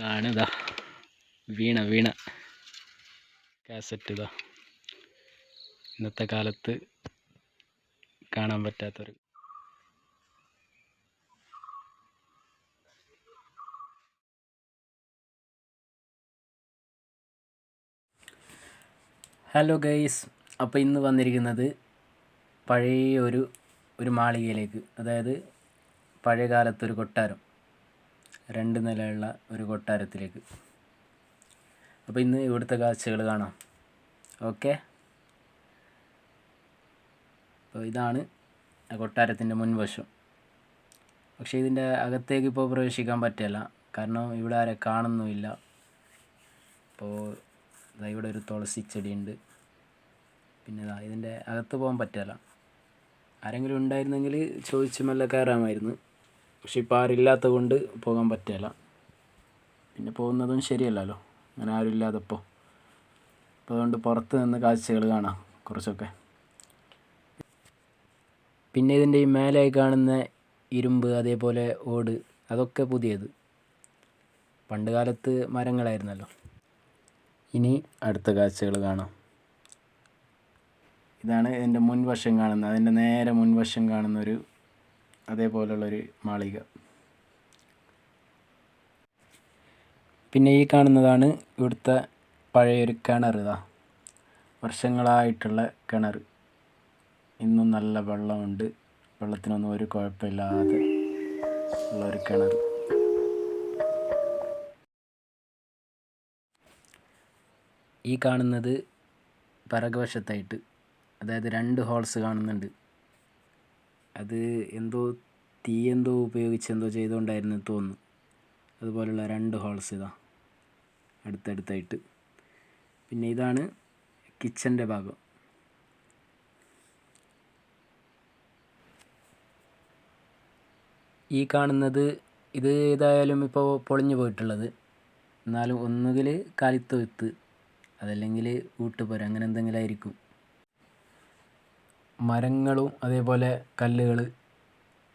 ഇതാണ് ഇതാ. വീണ വീണ. കാസറ്റ് ഇതാ. ഇന്നത്തെ കാലത്ത് കാണാൻ പറ്റാത്തൊരു ഹലോ ഗൈസ് അപ്പോൾ ഇന്ന് വന്നിരിക്കുന്നത് പഴയ ഒരു ഒരു മാളികയിലേക്ക്. അതായത് പഴയ കാലത്തൊരു കൊട്ടാരം. രണ്ട് നിലയുള്ള ഒരു കൊട്ടാരത്തിലേക്ക്. അപ്പോൾ ഇന്ന് ഇവിടുത്തെ കാഴ്ചകൾ കാണാം. ഓക്കെ? അപ്പോൾ ഇതാണ് കൊട്ടാരത്തിന്റെ മുൻവശം. പക്ഷേ ഇതിന്റെ അകത്തേക്ക് ഇപ്പോൾ പ്രവേശിക്കാൻ പറ്റില്ല കാരണം ഇവിടെ ആരെ കാണുന്നുമില്ല. അപ്പോൾ ഇവിടെ ഒരു തുളസി ചെടിയുണ്ട്. പിന്നെ ഇതാ ഇതിന്റെ അകത്ത് പോകാൻ പറ്റില്ല ആരെങ്കിലും ഉണ്ടായിരുന്നെങ്കിൽ ചോദിച്ചു മെല്ലെ കയറാമായിരുന്നു. പക്ഷെ ഇപ്പോൾ ആരില്ലാത്ത കൊണ്ട് പോകാൻ പറ്റില്ല പിന്നെ പോകുന്നതും ശരിയല്ലല്ലോ. അങ്ങനെ ആരും ഇല്ലാതപ്പോൾ അപ്പോൾ അതുകൊണ്ട് പുറത്ത് നിന്ന് കാഴ്ചകൾ കാണാം കുറച്ചൊക്കെ. പിന്നെ ഇതിന്റെ ഈ മേലായി കാണുന്ന ഇരുമ്പ് അതേപോലെ ഓട് അതൊക്കെ പുതിയത്. പണ്ട് കാലത്ത് മരങ്ങളായിരുന്നല്ലോ. ഇനി അടുത്ത കാഴ്ചകൾ കാണാം. ഇതാണ് എന്റെ മുൻവശം കാണുന്ന അതിന്റെ നേരെ മുൻവശം കാണുന്നൊരു അതേപോലുള്ളൊരു മാളിക. പിന്നെ ഈ കാണുന്നതാണ് ഇവിടുത്തെ പഴയൊരു കിണർ ഇതാ. വർഷങ്ങളായിട്ടുള്ള കിണർ. ഇന്നും നല്ല വെള്ളമുണ്ട്. വെള്ളത്തിനൊന്നും ഒരു കുഴപ്പമില്ലാതെ ഉള്ളൊരു കിണർ. ഈ കാണുന്നത് പിറകുവശത്തായിട്ട് അതായത് രണ്ട് ഹോൾസ് കാണുന്നുണ്ട്. അത് എന്തോ തീ എന്തോ ഉപയോഗിച്ച് എന്തോ ചെയ്തുകൊണ്ടായിരുന്നു തോന്നുന്നു. അതുപോലുള്ള രണ്ട് ഹോൾസ് ഇതാ അടുത്തടുത്തായിട്ട്. പിന്നെ ഇതാണ് കിച്ചന്റെ ഭാഗം. ഈ കാണുന്നത് ഇത് ഏതായാലും ഇപ്പോൾ പൊളിഞ്ഞു പോയിട്ടുള്ളത്. എന്നാലും ഒന്നുകിൽ കാലിത്തൊഴുത്ത് അതല്ലെങ്കിൽ ഊട്ടുപോര അങ്ങനെ എന്തെങ്കിലും ആയിരിക്കും. മരങ്ങളും അതേപോലെ കല്ലുകൾ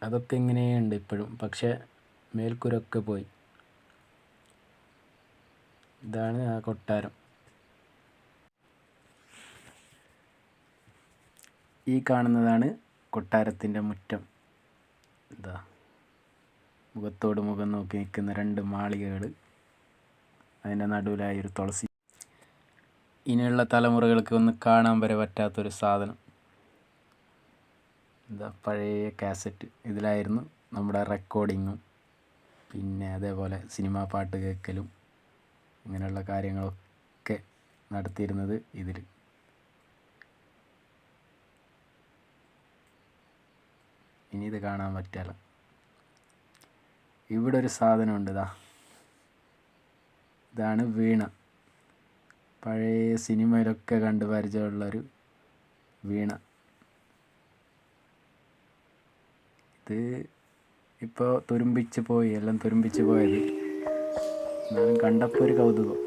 അതൊക്കെ ഇങ്ങനെയുണ്ട് ഇപ്പോഴും. പക്ഷേ മേൽക്കൂരൊക്കെ പോയി. ഇതാണ് ആ കൊട്ടാരം. ഈ കാണുന്നതാണ് കൊട്ടാരത്തിന്റെ മുറ്റം. എന്താ മുഖത്തോട് മുഖം നോക്കി നിൽക്കുന്ന രണ്ട് മാളികകൾ അതിന്റെ നടുവിലായി ഒരു തുളസി. ഇനിയുള്ള തലമുറകൾക്ക് ഒന്ന് കാണാൻ വരെ പറ്റാത്തൊരു സാധനം. എന്താ പഴയ കാസറ്റ് ഇതിലായിരുന്നു നമ്മുടെ റെക്കോർഡിങ്ങും. പിന്നെ അതേപോലെ സിനിമാ പാട്ട് കേൾക്കലും ഇങ്ങനെയുള്ള കാര്യങ്ങളൊക്കെ നടത്തിയിരുന്നത് ഇതിൽ ഇനി ഇത് കാണാൻ പറ്റില്ല ഇവിടെ ഒരു സാധനമുണ്ട് ഇതാ ഇതാണ് വീണ. പഴയ സിനിമയിലൊക്കെ കണ്ട് പരിചയമുള്ളൊരു വീണ. ഇത് ഇപ്പോൾ തുരുമ്പിച്ച് പോയി എല്ലാം തുരുമ്പിച്ച് പോയത്. എന്നാലും കണ്ടപ്പോൾ ഒരു കൗതുകം.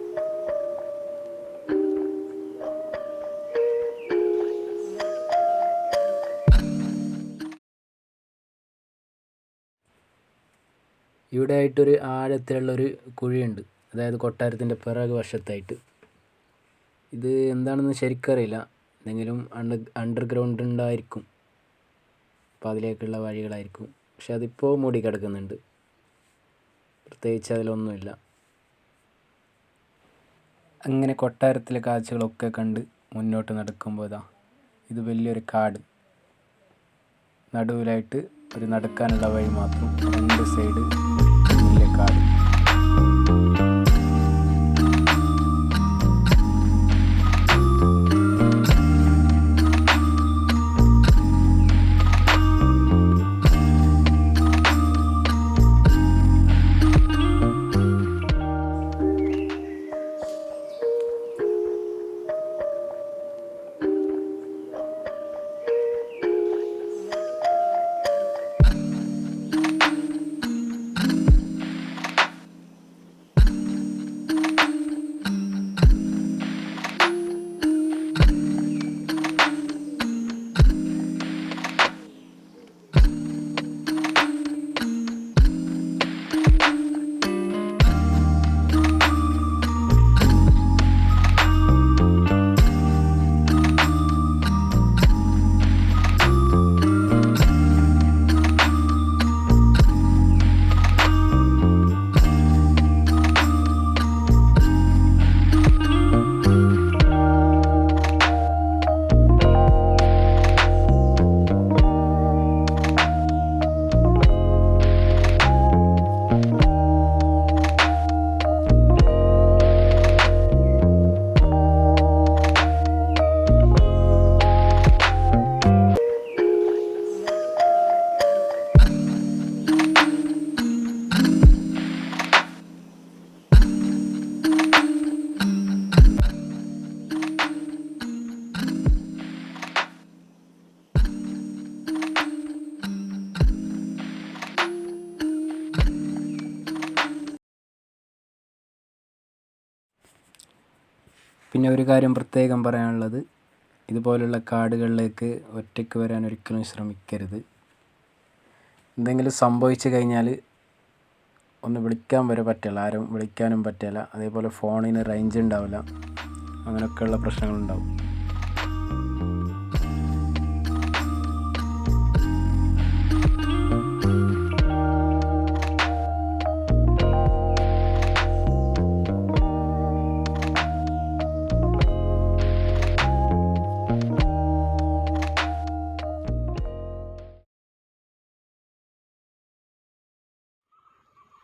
ഇവിടെ ആയിട്ടൊരു ആഴത്തിലുള്ളൊരു കുഴിയുണ്ട്. അതായത് കൊട്ടാരത്തിന്റെ പിറകു വശത്തായിട്ട്. ഇത് എന്താണെന്ന് ശരിക്കറിയില്ല. എന്തെങ്കിലും അണ്ടർ അണ്ടർഗ്രൗണ്ട് ഉണ്ടായിരിക്കും. അപ്പോൾ അതിലേക്കുള്ള വഴികളായിരിക്കും. പക്ഷെ അതിപ്പോൾ മൂടി കിടക്കുന്നുണ്ട്. പ്രത്യേകിച്ച് അതിലൊന്നുമില്ല. അങ്ങനെ കൊട്ടാരത്തിലെ കാഴ്ചകളൊക്കെ കണ്ട് മുന്നോട്ട് നടക്കുമ്പോൾ ഇതാ ഇത് വലിയൊരു കാട്. നടുവിലായിട്ട് ഒരു നടക്കാനുള്ള വഴി മാത്രം രണ്ട് സൈഡ് വലിയ കാട്. പിന്നെ ഒരു കാര്യം പ്രത്യേകം പറയാനുള്ളത്. ഇതുപോലുള്ള കാടുകളിലേക്ക് ഒറ്റയ്ക്ക് വരാൻ ഒരിക്കലും ശ്രമിക്കരുത്. എന്തെങ്കിലും സംഭവിച്ചു കഴിഞ്ഞാൽ ഒന്ന് വിളിക്കാൻ വരെ പറ്റില്ല. ആരും വിളിക്കാനും പറ്റില്ല. അതേപോലെ ഫോണിന് റേഞ്ച് ഉണ്ടാവില്ല. അങ്ങനെയൊക്കെയുള്ള പ്രശ്നങ്ങളുണ്ടാവും.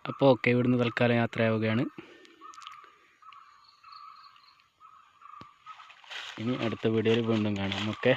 അപ്പോൾ ഓക്കെ ഇവിടുന്ന് തൽക്കാലം യാത്രയാവുകയാണ്. ഇനി അടുത്ത വീഡിയോയിൽ വീണ്ടും കാണാം. ഓക്കെ.